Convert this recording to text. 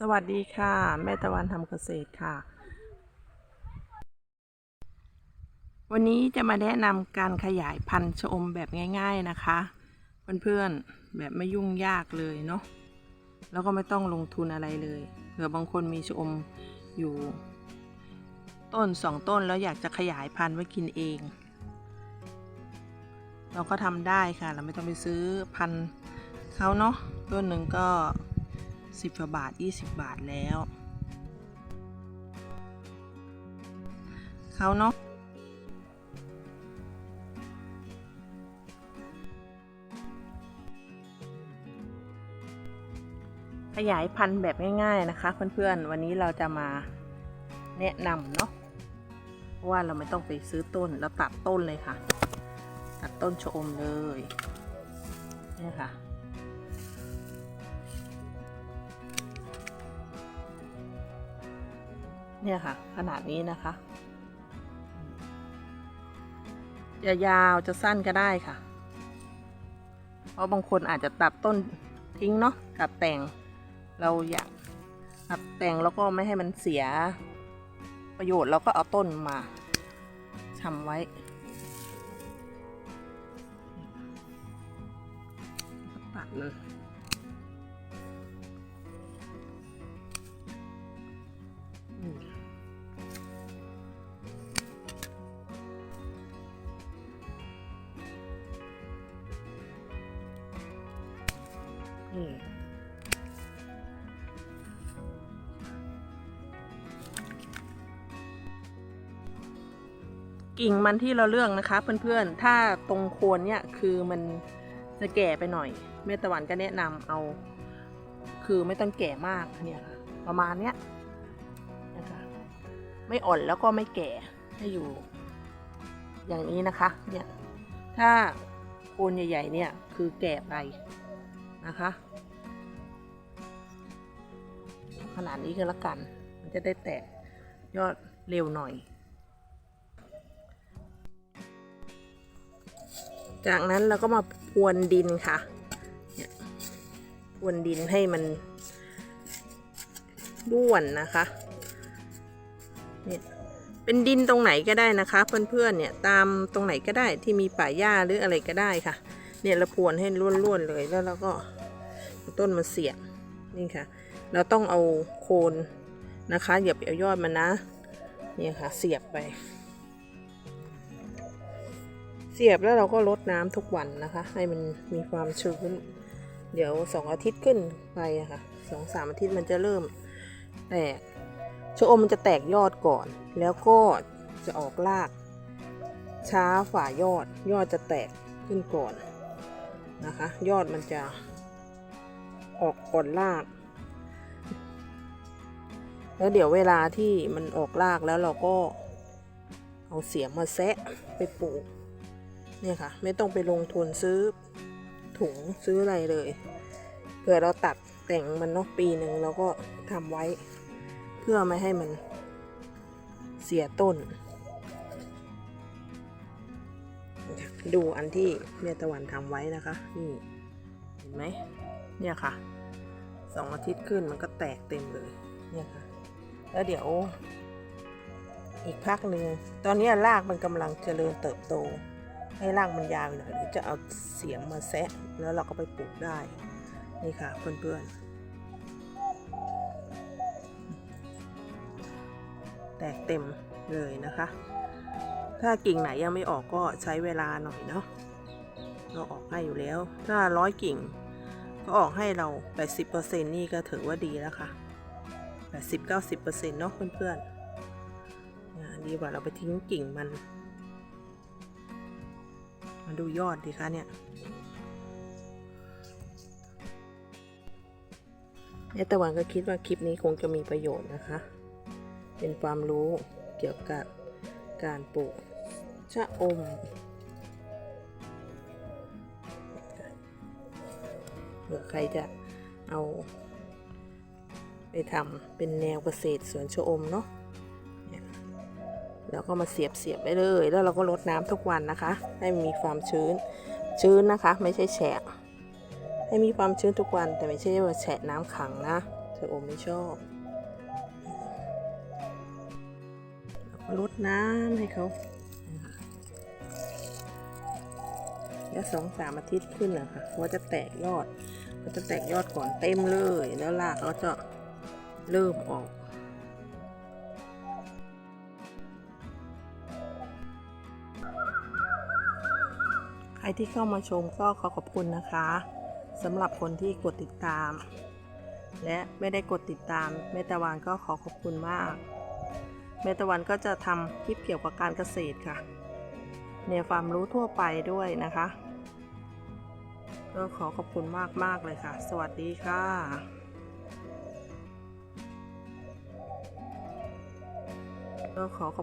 สวัสดีค่ะ แม่ตะวันทำเกษตรค่ะ วันนี้จะมาแนะนำการขยายพันธุ์ชะอมแบบง่าย ๆนะคะ เพื่อนๆแบบไม่ยุ่งยากเลยเนาะแล้วก็ไม่ต้องลงทุนอะไรเลยเผื่อบางคนมีชะอมอยู่ ต้นสองต้นแล้วอยากจะขยายพันธุ์ไว้กินเอง เราก็ทำได้ค่ะ เราไม่ต้องไปซื้อพันธุ์เขาเนาะต้นหนึ่งก็ สิบกว่าบาท 20 บาทแล้ว เขาเนาะขยายพันธุ์แบบง่ายๆนะคะ เพื่อนๆ วันนี้เราจะมาแนะนำเนาะเพราะว่าเราไม่ต้องไปซื้อต้นเราตัดต้นเลยค่ะ ตัดต้นชะอมเลยนี่ค่ะ เนี่ยค่ะ ขนาดนี้นะคะ จะยาวจะสั้นก็ได้ค่ะ เพราะบางคนอาจจะตัดต้นทิ้งเนาะตัดแต่งเราอยากตัดแต่งแล้วก็ไม่ให้มันเสียประโยชน์เราก็เอาต้นมาทำไว้ตัดมัน กิ่งมันที่เราเลือกนะคะเพื่อนๆ ถ้าตรงโคนเนี่ยคือมันจะแก่ไปหน่อยแม่ตะวันก็แนะนำเอา คือไม่ต้องแก่มากเนี่ยค่ะประมาณเนี้ยนะคะไม่อ่อนแล้วก็ไม่แก่ให้อยู่ อย่างนี้นะคะเนี่ยถ้าโคนใหญ่ ๆ เนี่ยคือแก่ไปนะคะ ขนาดนี้ก็แล้วกัน มันจะได้แตกยอดเร็วหน่อย จากนั้นเราก็มาพรวนดินค่ะพรวนดินให้มันบ้วนนะคะเนี่ยเป็นดินตรงไหนก็ได้นะคะ เพื่อนๆเนี่ยตามตรงไหนก็ได้ที่มีป่าหญ้าหรืออะไรก็ได้ค่ะ เนี่ยเราพรวนให้ร่วนๆเลยแล้วเราก็ต้นมาเสียบนี่ค่ะ เราต้องเอาโคนนะคะอย่าไปเอายอดมันนะเนี่ยค่ะเสียบไป เสียบแล้วเราก็ลดน้ำทุกวันนะคะ ให้มันมีความชื้น เดี๋ยวสองอาทิตย์ขึ้นไปอะค่ะสองสามอาทิตย์มันจะเริ่มแตกชะอมมันจะแตกยอดก่อน แล้วก็จะออกราก ช้าฝ่ายอดยอดจะแตกขึ้นก่อนนะคะ ยอดมันจะออกก่อนราก แล้วเดี๋ยวเวลาที่มันออกรากแล้วเราก็เอาเสียมมาแซะไปปลูกเนี่ยค่ะ ไม่ต้องไปลงทุนซื้อถุงซื้ออะไรเลยเผื่อเราตัดแต่งมันเนาะปีหนึ่งเราก็ทำไว้ เพื่อไม่ให้มันเสียต้น ดูอันที่เมียตะวันทำไว้นะคะนี่เห็นไหมเนี่ยค่ะสองอาทิตย์ขึ้นมันก็แตกเต็มเลยเนี่ยค่ะ แล้วเดี๋ยว อีกพักหนึ่งตอนนี้รากมันกำลังเจริญเติบโต ให้รากมันยาวหน่อยเดี๋ยวจะเอาเสียมมาแซะแล้วเราก็ไปปลูกได้ นี่ค่ะเพื่อนๆ แตกเต็มเลยนะคะ ถ้ากิ่งไหนยังไม่ออกก็ใช้เวลาหน่อยเนาะเราออกให้อยู่แล้ว ถ้าร้อยกิ่ง ก็ออกให้เรา 80%นี่ก็ถือว่าดีแล้วค่ะ 80-90%เนาะเพื่อนๆดีกว่าเราไปทิ้งกิ่งมัน มาดูยอดดีคะเนี่ยแม่ตะวันก็คิดว่าคลิปนี้คงจะมีประโยชน์นะคะ เป็นความรู้เกี่ยวกับการปลูกชะอม เผื่อใครจะเอา ไปทำเป็นแนวเกษตรสวนชะอมเนาะแล้วก็มาเสียบเสียบไปเลย แล้วเราก็รดน้ำทุกวันนะคะ ให้มีความชื้นชื้นนะคะ ไม่ใช่แฉะ ให้มีความชื้นทุกวันแต่ไม่ใช่ว่าแฉะน้ำขังนะชะอมไม่ชอบแล้วก็ลดน้ำให้เขาแล้วสองสามอาทิตย์ขึ้นนะคะว่าจะแตกยอดก็จะแตกยอดก่อนเต็มเลย แล้วรากก็จะ เริ่มออก ใครที่เข้ามาชมก็ขอขอบคุณนะคะสำหรับคนที่กดติดตาม และไม่ได้กดติดตามเมตะวันก็ขอขอบคุณมากเมตะวันก็จะทำคลิปเกี่ยวกับการเกษตรค่ะแนวความรู้ทั่วไปด้วยนะคะก็ขอขอบคุณมากมากๆเลยค่ะ สวัสดีค่ะ ก็ขอขอบ